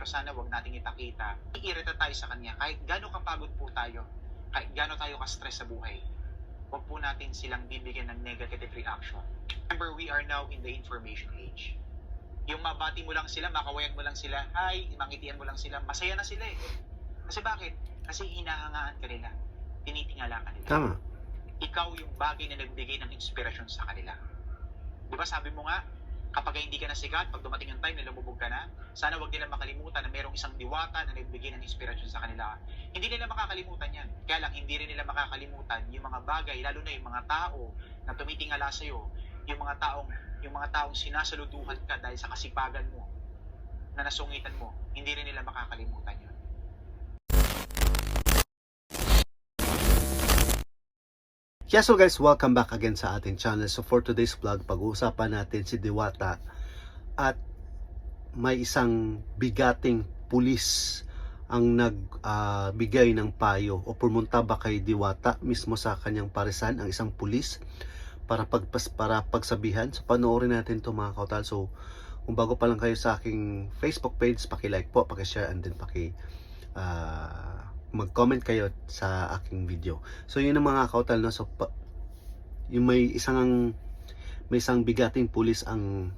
pero sana wag nating ipakita. Iirita tayo sa kanya kahit gaano kapagod po tayo, kahit gaano tayo ka-stress sa buhay. Huwag po natin silang bibigyan ng negative reaction. Remember, we are now in the information age. Yung mabati mo lang sila, makawayan mo lang sila, hi, mangitian mo lang sila, masaya na sila eh. Kasi bakit? Kasi hinahangaan ka nila. Tinitingala ka nila Tama. ikaw yung bagay na nagbigay ng inspirasyon sa kanila. Di ba sabi mo nga, kapag hindi ka na sikat, pag dumating yung time na ka na, sana wag nila makalimutan na merong isang diwata na nagbigay ng inspirasyon sa kanila. Hindi nila makakalimutan yan. Kaya lang, hindi rin nila makakalimutan yung mga bagay, lalo na yung mga tao na tumitingala sa'yo, yung mga taong, yung mga taong sinasaluduhan ka dahil sa kasipagan mo, na nasungitan mo, hindi rin nila makakalimutan yun. Yeah, so guys, welcome back again sa ating channel. So for today's vlog, pag-uusapan natin si Diwata at may isang bigating pulis ang nagbigay ng payo o pumunta ba kay Diwata mismo sa kanyang parisan ang isang pulis para pagpas para pagsabihan. So panoorin natin 'to mga kautal. So kung bago pa lang kayo sa aking Facebook page, paki-like po, paki-share and then paki ah, mag-comment kayo sa aking video. So yun ang mga kautal no. So pa, yung may isang may isang bigating pulis ang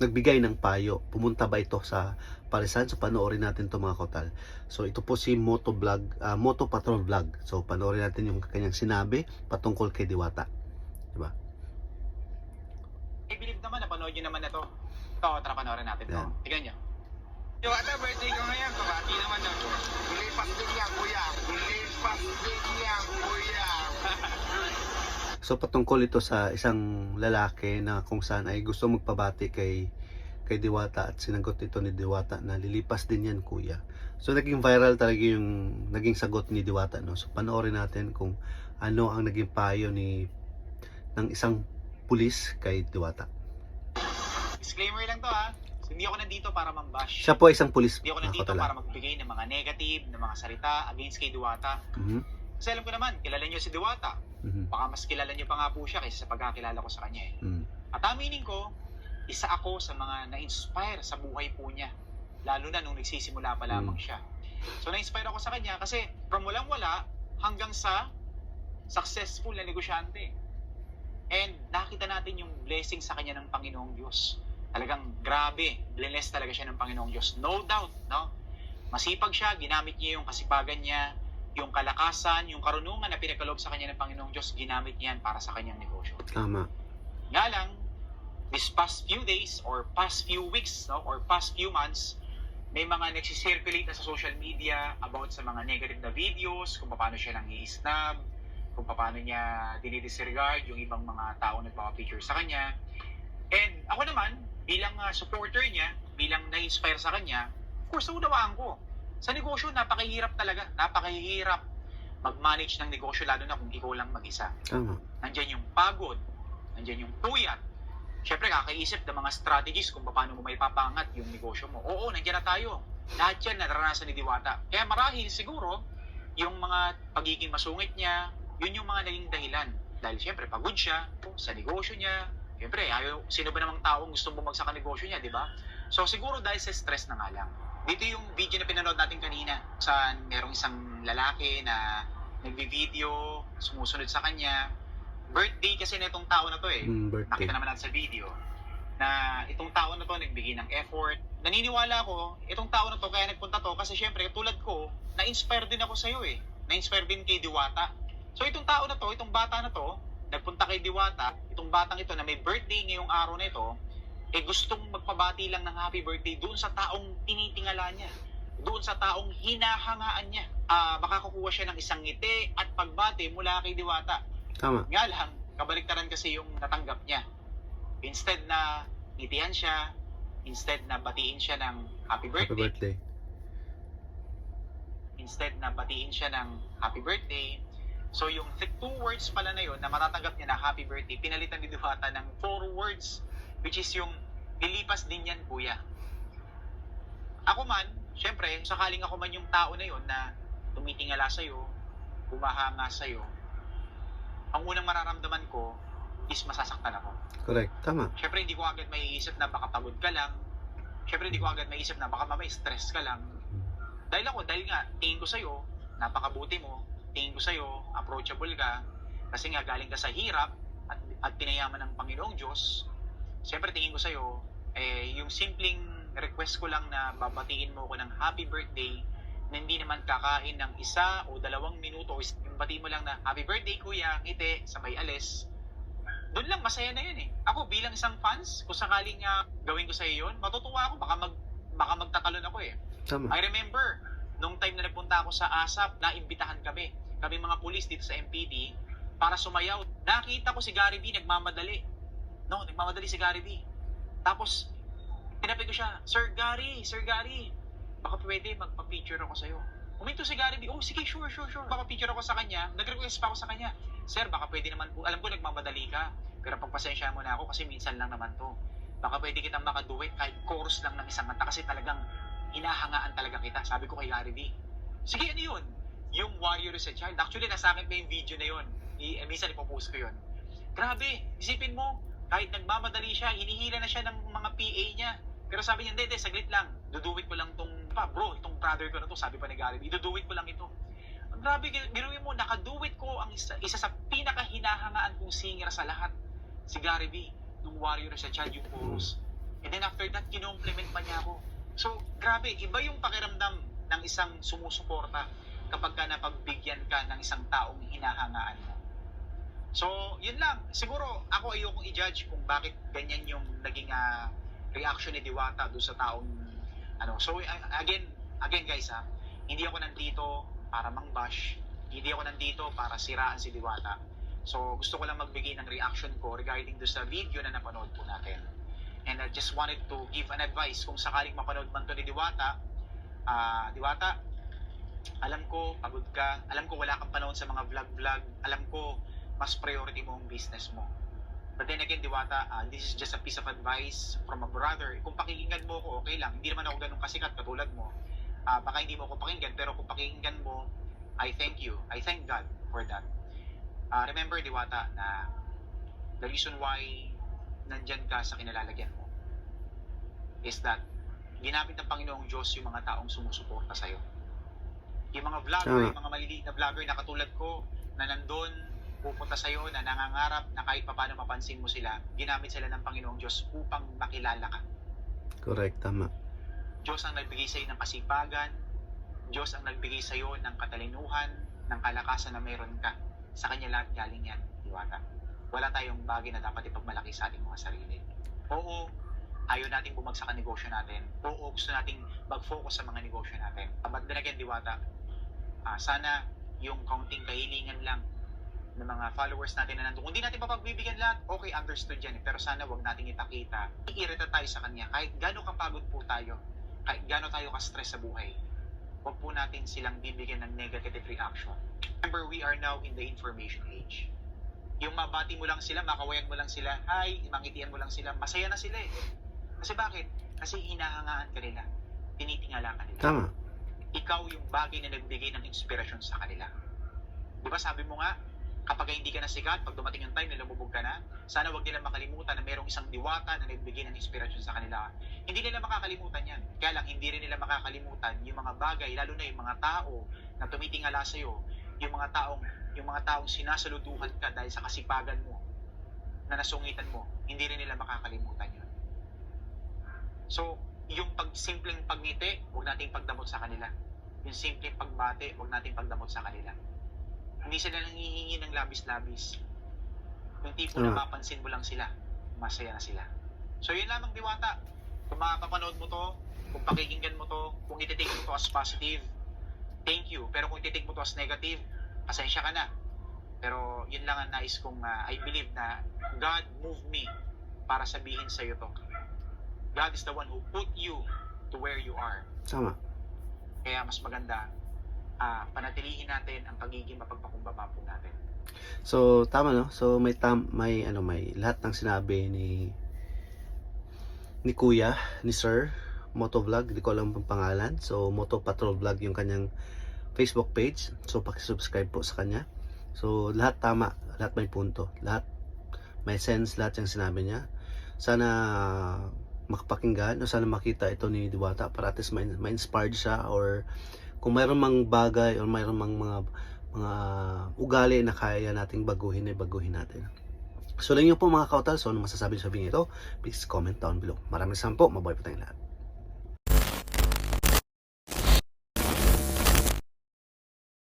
nagbigay ng payo. Pumunta ba ito sa Parisan? So panoorin natin to mga kautal. So ito po si Moto Vlog, ah, Moto Patrol Vlog. So panoorin natin yung kanyang sinabi patungkol kay Diwata. Diba? I believe naman, napanood nyo naman na to. Ito, tara panoorin natin to. Yan. Tignan nyo. Yung ata, birthday ko ngayon, kabati naman na. Lipas din yan, kuya. Lipas din yan, kuya. So patungkol ito sa isang lalaki na kung saan ay gusto magpabati kay kay Diwata at sinagot ito ni Diwata na lilipas din yan kuya. So naging viral talaga yung naging sagot ni Diwata no. So panoorin natin kung ano ang naging payo ni ng isang pulis kay Diwata. Disclaimer lang to ha. Hindi ako nandito para mambash. Siya po ay isang pulis. Hindi ako nandito kotala. para magbigay ng mga negative, ng mga salita against kay Diwata. Mhm, Kasi alam ko naman, kilala nyo si Diwata. mhm, Baka mas kilala nyo pa nga po siya kaysa sa pagkakilala ko sa kanya eh. mhm. At aminin ko, isa ako sa mga na-inspire sa buhay po niya. Lalo na nung nagsisimula pa lamang Mm. siya. So na-inspire ako sa kanya kasi from walang wala hanggang sa successful na negosyante. And nakita natin yung blessing sa kanya ng Panginoong Diyos. Talagang grabe, blessed talaga siya ng Panginoong Diyos. No doubt, no? Masipag siya, ginamit niya yung kasipagan niya, yung kalakasan, yung karunungan na pinagkaloob sa kanya ng Panginoong Diyos, ginamit niya yan para sa kanyang negosyo. Tama. Nga lang, this past few days or past few weeks no, or past few months, may mga nagsisirculate na sa social media about sa mga negative na videos, kung paano siya nang i-snub, kung paano niya dinidisregard yung ibang mga tao nagpapapicture sa kanya. And ako naman, bilang ah, supporter niya, bilang na-inspire sa kanya, of course, naunawaan ko. Sa negosyo, napakahirap talaga. Napakahirap mag-manage ng negosyo, lalo na kung ikaw lang mag-isa Tama. nandyan yung pagod, nandyan yung puyat. Siyempre, kakaisip ng mga strategies kung paano mo may papangat yung negosyo mo. Oo, nandyan na tayo. Lahat yan naranasan ni Diwata. Kaya marahil siguro, yung mga pagiging masungit niya, yun yung mga naging dahilan. Dahil siyempre, pagod siya sa negosyo niya. Siyempre, ayaw, sino ba namang taong gusto bumagsak ang negosyo niya, di ba? So siguro dahil sa stress na nga lang. Dito yung video na pinanood natin kanina. Saan merong isang lalaki na nagbi-video, sumusunod sa kanya. Birthday kasi na itong tao na to eh. Mm, birthday. Nakita naman natin sa video na itong tao na to nagbigay ng effort. Naniniwala ako, itong tao na to kaya nagpunta to kasi syempre tulad ko, na-inspire din ako sa iyo eh. Na-inspire din kay Diwata. So itong tao na to, itong bata na to, nagpunta kay Diwata, itong batang ito na may birthday ngayong araw na ito, eh gustong magpabati lang ng happy birthday doon sa taong tinitingala niya. Doon sa taong hinahangaan niya. Ah, makakukuha siya ng isang ngiti at pagbati mula kay Diwata. Tama. Nga lang, kabaliktaran kasi yung natanggap niya. Instead na ngitihan siya, instead na batiin siya ng happy Happy birthday, birthday. instead na batiin siya ng happy birthday, so yung two words pala na yun na matatanggap niya na happy birthday, pinalitan ni Duhata ng four words, which is yung lilipas din yan, kuya. Ako man, syempre, sakaling ako man yung tao na yun na tumitingala sa'yo, humahanga sa'yo, ang unang mararamdaman ko is masasaktan ako. Correct. Tama. Siyempre, hindi ko agad maiisip na baka pagod ka lang, syempre hindi ko agad maisip na baka mamaya stress ka lang. Dahil ako, dahil nga, tingin ko sa'yo, napakabuti mo, tingin ko sa'yo, approachable ka, kasi nga galing ka sa hirap at, at pinayaman ng Panginoong Diyos, syempre tingin ko sa'yo, eh, yung simpleng request ko lang na babatiin mo ko ng happy birthday na hindi naman kakain ng isa o dalawang minuto, yung bati mo lang na happy birthday kuya, ngiti, sabay alis, doon lang masaya na yun eh. Ako bilang isang fans, kung sakaling nga gawin ko sa iyo yun, matutuwa ako, baka, mag, baka magtatalon ako eh. Tama. I remember, nung time na nagpunta ako sa ASAP, naimbitahan kami. Kami mga pulis dito sa MPD para sumayaw. Nakita ko si Gary B nagmamadali. No, nagmamadali si Gary B. Tapos, tinabi ko siya, Sir Gary, Sir Gary, baka pwede magpa-picture ako sa'yo. Uminto si Gary B, oh sige, sure, sure, sure. Baka picture ako sa kanya, nag-request pa ako sa kanya. Sir, baka pwede naman po, alam ko nagmamadali ka, pero pagpasensya mo na ako kasi minsan lang naman to. Baka pwede kitang makaduet kahit chorus lang ng isang kanta kasi talagang hinahangaan talaga kita. Sabi ko kay Gary B. Sige, ano yun? Yung Warrior is a Child. Actually, nasa akin pa yung video na yun. I, eh, minsan ipopost ko yun. Grabe, isipin mo, kahit nagmamadali siya, hinihila na siya ng mga PA niya. Pero sabi niya, hindi, saglit lang. Duduwit ko lang tong, pa, bro, itong brother ko na to, sabi pa ni Gary B, duduwit ko lang ito. Ang grabe, biruin mo, nakaduwit ko ang isa, isa sa pinakahinahangaan kong singer sa lahat, si Gary B, nung Warrior sa Child, yung chorus. And then after that, kinompliment pa niya ako. So, grabe, iba yung pakiramdam ng isang sumusuporta kapag ka napagbigyan ka ng isang taong hinahangaan mo. So, yun lang. Siguro, ako ayokong i-judge kung bakit ganyan yung naging ah, reaction ni Diwata doon sa taong ano. So, again, again guys ha, hindi ako nandito para mang-bash. Hindi ako nandito para siraan si Diwata. So, gusto ko lang magbigay ng reaction ko regarding doon sa video na napanood po natin. And I just wanted to give an advice kung sakaling mapanood man to ni Diwata. Ah, Diwata, alam ko pagod ka, alam ko wala kang panahon sa mga vlog-vlog, alam ko mas priority mo ang business mo. But then again, Diwata, ah, this is just a piece of advice from a brother. Kung pakinggan mo ko, okay lang. Hindi naman ako ganun kasikat katulad mo. Ah, baka hindi mo ako pakinggan, pero kung pakinggan mo, I thank you. I thank God for that. Ah, remember, Diwata, na the reason why nandyan ka sa kinalalagyan mo is that ginamit ng Panginoong Diyos yung mga taong sumusuporta sa'yo. Yung mga vlogger, Tama. yung mga maliliit na vlogger na katulad ko, na nandun, pupunta sa'yo, na nangangarap na kahit paano mapansin mo sila, ginamit sila ng Panginoong Diyos upang makilala ka. Correct, tama. Diyos ang nagbigay sa'yo ng kasipagan, Diyos ang nagbigay sa'yo ng katalinuhan, ng kalakasan na meron ka. Sa Kanya lahat galing yan, diwata. Wala tayong bagay na dapat ipagmalaki sa ating mga sarili. Oo, ayaw nating bumagsak ang negosyo natin. Oo, gusto nating mag-focus sa mga negosyo natin. But then again, diwata, ah, sana yung kaunting kahilingan lang ng mga followers natin na nandun. Kung di natin papagbibigyan lahat, okay, understood yan. eh. Pero sana wag nating ipakita. Iirita tayo sa kanya. Kahit gano'ng kapagod po tayo, kahit gano'n tayo ka-stress sa buhay, wag po natin silang bibigyan ng negative reaction. Remember, we are now in the information age. Yung mabati mo lang sila, makawayan mo lang sila, hi, mangitian mo lang sila, masaya na sila eh. Kasi bakit? Kasi hinahangaan ka nila. Tinitingala ka nila Tama. Ikaw yung bagay na nagbigay ng inspirasyon sa kanila. Di ba sabi mo nga, kapag hindi ka na sikat, pag dumating yung time na lumubog ka na, sana wag nila makalimutan na mayroong isang diwata na nagbigay ng inspirasyon sa kanila. Hindi nila makakalimutan yan. Kaya lang, hindi rin nila makakalimutan yung mga bagay, lalo na yung mga tao na tumitingala sa'yo, yung mga taong yung mga taong sinasaluduhan ka dahil sa kasipagan mo, na nasungitan mo, hindi rin nila makakalimutan yun. So, yung pag simpleng pagngiti, huwag nating pagdamot sa kanila. Yung simpleng pagbate, huwag nating pagdamot sa kanila. Hindi sila nangihingi ng labis-labis. Yung tipo na Tama. mapansin mo lang sila, masaya na sila. So, yun lamang diwata. Kung makapapanood mo to, kung pakikinggan mo to, kung ititig mo to as positive, thank you. Pero kung ititig mo to as negative, pasensya ka na. Pero yun lang ang nais kong, ah, I believe na God moved me para sabihin sa iyo to. God is the one who put you to where you are. Tama. Kaya mas maganda, ah, panatilihin natin ang pagiging mapagpakumbaba po natin. So, tama no? So, may tam may ano may lahat ng sinabi ni ni Kuya, ni Sir Motovlog, di ko alam ang pangalan. So, Moto Patrol Vlog yung kanyang Facebook page. So, paki-subscribe po sa kanya. So, lahat tama, lahat may punto. Lahat may sense lahat yung sinabi niya. Sana makapakinggan o sana makita ito ni Diwata para at least ma- ma-inspired siya or kung mayroon mang bagay o mayroon mang mga mga ugali na kaya nating baguhin ay baguhin natin. So lang yun po mga kautal. So ano masasabi sa video ito? Please comment down below. Maraming salamat po. Mabuhay po tayong lahat.